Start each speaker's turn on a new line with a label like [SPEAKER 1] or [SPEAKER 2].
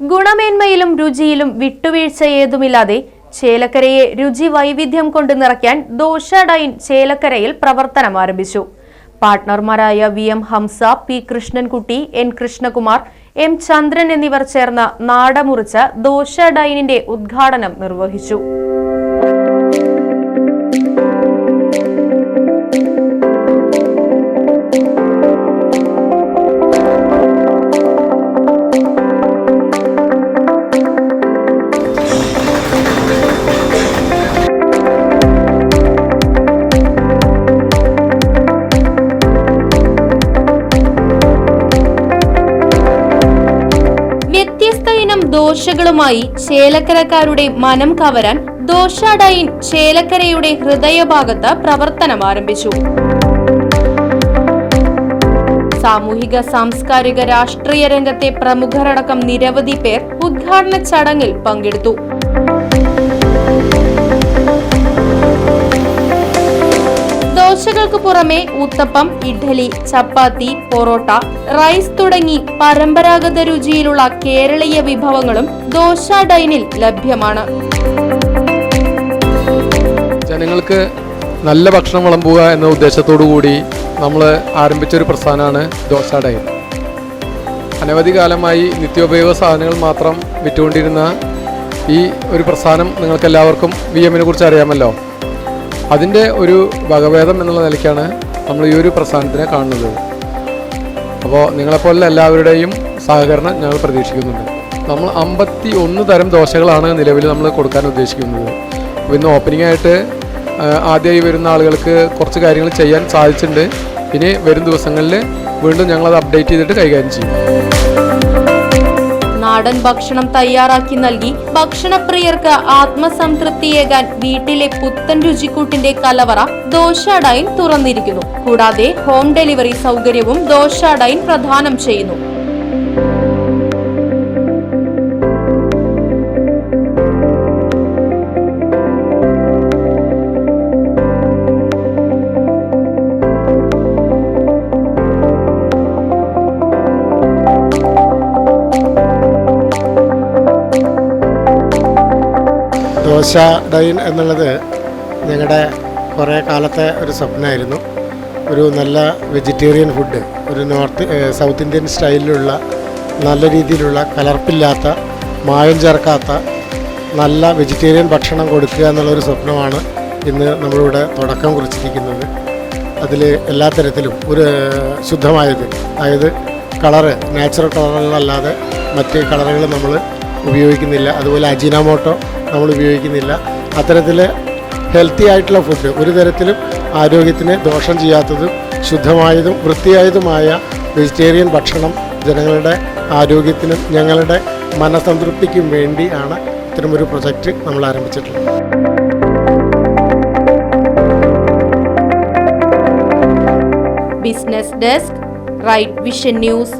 [SPEAKER 1] ഗുണമേന്മയിലും രുചിയിലും വിട്ടുവീഴ്ച ഏതുമില്ലാതെ ചേലക്കരയെ രുചി വൈവിധ്യം കൊണ്ട് നിറയ്ക്കാൻ ദോശ ഡൈൻ ചേലക്കരയിൽ പ്രവർത്തനം ആരംഭിച്ചു. പാർട്ട്ണർമാരായ V M Hamsa P Krishnankutty N Krishnakumar M Chandran എന്നിവർ ചേർന്ന് നാടമുറിച്ച ദോശ ഡൈനിന്റെ ഉദ്ഘാടനം നിർവഹിച്ചു. ഇനം ദോശകളുമായി ചേലക്കരക്കാരുടെ മനം കവരാൻ ദോശ ചേലക്കരയുടെ ഹൃദയഭാഗത്ത് പ്രവർത്തനം ആരംഭിച്ചു. സാമൂഹിക സാംസ്കാരിക രാഷ്ട്രീയ രംഗത്തെ പ്രമുഖരടക്കം നിരവധി പേർ ഉദ്ഘാടന ചടങ്ങിൽ പങ്കെടുത്തു. ദോശകൾക്ക് പുറമെ ഉത്തപ്പം ഇഡ്ഡലി ചപ്പാത്തി പൊറോട്ട റൈസ് തുടങ്ങി പരമ്പരാഗത രുചിയിലുള്ള കേരളീയ വിഭവങ്ങളും ദോശ ഡൈനിൽ ലഭ്യമാണ്.
[SPEAKER 2] ജനങ്ങൾക്ക് നല്ല ഭക്ഷണം വിളമ്പുക എന്ന ഉദ്ദേശത്തോടു കൂടി നമ്മൾ ആരംഭിച്ച ഒരു പ്രസ്ഥാനമാണ് ദോശ ഡൈൻ. അനവധി കാലമായി നിത്യോപയോഗ സാധനങ്ങൾ മാത്രം വിറ്റുകൊണ്ടിരുന്ന ഈ ഒരു പ്രസ്ഥാനം നിങ്ങൾക്കെല്ലാവർക്കും വി എമ്മിനെ കുറിച്ച് അറിയാമല്ലോ. അതിന്റെ ഒരു വകഭേദം എന്നുള്ള നിലയ്ക്കാണ് നമ്മൾ ഈ ഒരു പ്രസ്ഥാനത്തിനെ കാണുന്നത്. അപ്പോൾ നിങ്ങളെപ്പോലുള്ള എല്ലാവരുടെയും സഹകരണം ഞങ്ങൾ പ്രതീക്ഷിക്കുന്നുണ്ട്. നമ്മൾ അമ്പത്തി ഒന്ന് തരം ദോശകളാണ് നിലവിൽ നമ്മൾ കൊടുക്കാൻ ഉദ്ദേശിക്കുന്നത്. അപ്പോൾ ഇന്ന് ഓപ്പണിംഗ് ആയിട്ട് ആദ്യമായി വരുന്ന ആളുകൾക്ക് കുറച്ച് കാര്യങ്ങൾ ചെയ്യാൻ സാധിച്ചിട്ടുണ്ട്. ഇനി വരും ദിവസങ്ങളിൽ വീണ്ടും ഞങ്ങളത് അപ്ഡേറ്റ് ചെയ്തിട്ട് കൈകാര്യം ചെയ്യും.
[SPEAKER 1] നാടൻ ഭക്ഷണം തയ്യാറാക്കി നൽകി ഭക്ഷണപ്രിയർക്ക് ആത്മസംതൃപ്തിയേകാൻ വീട്ടിലെ പുത്തൻ രുചിക്കൂട്ടിന്റെ കലവറ ദോശ ഡൈൻ തുറന്നിരിക്കുന്നു. കൂടാതെ ഹോം ഡെലിവറി സൗകര്യവും ദോശ ഡൈൻ പ്രദാനം ചെയ്യുന്നു.
[SPEAKER 3] ദോശ ഡൈൻ എന്നുള്ളത് ഞങ്ങളുടെ കുറേ കാലത്തെ ഒരു സ്വപ്നമായിരുന്നു. ഒരു നല്ല വെജിറ്റേറിയൻ ഫുഡ് ഒരു നോർത്ത് സൗത്ത് ഇന്ത്യൻ സ്റ്റൈലിലുള്ള നല്ല രീതിയിലുള്ള കലർപ്പില്ലാത്ത മായം ചേർക്കാത്ത നല്ല വെജിറ്റേറിയൻ ഭക്ഷണം കൊടുക്കുക എന്നുള്ളൊരു സ്വപ്നമാണ് ഇന്ന് നമ്മളിവിടെ തുടക്കം കുറിച്ചിരിക്കുന്നത്. അതിൽ എല്ലാ തരത്തിലും ഒരു ശുദ്ധമായത് അതായത് കളറ് നാച്ചുറൽ കളറുകളല്ലാതെ മറ്റ് കളറുകൾ നമ്മൾ ഉപയോഗിക്കുന്നില്ല. അതുപോലെ അജിനാമോട്ടോ നമ്മൾ ഉപയോഗിക്കുന്നില്ല അത്തരത്തിൽ ഹെൽത്തി ആയിട്ടുള്ള ഫുഡ് ഒരു തരത്തിലും ആരോഗ്യത്തിന് ദോഷം ചെയ്യാത്തതും ശുദ്ധമായതും വൃത്തിയായതുമായ വെജിറ്റേറിയൻ ഭക്ഷണം ജനങ്ങളുടെ ആരോഗ്യത്തിനും ഞങ്ങളുടെ മനസംതൃപ്തിക്കും വേണ്ടിയാണ് ഇത്തരമൊരു പ്രൊജക്റ്റ് നമ്മൾ ആരംഭിച്ചിട്ടുള്ളത്.
[SPEAKER 1] Business desk right vision news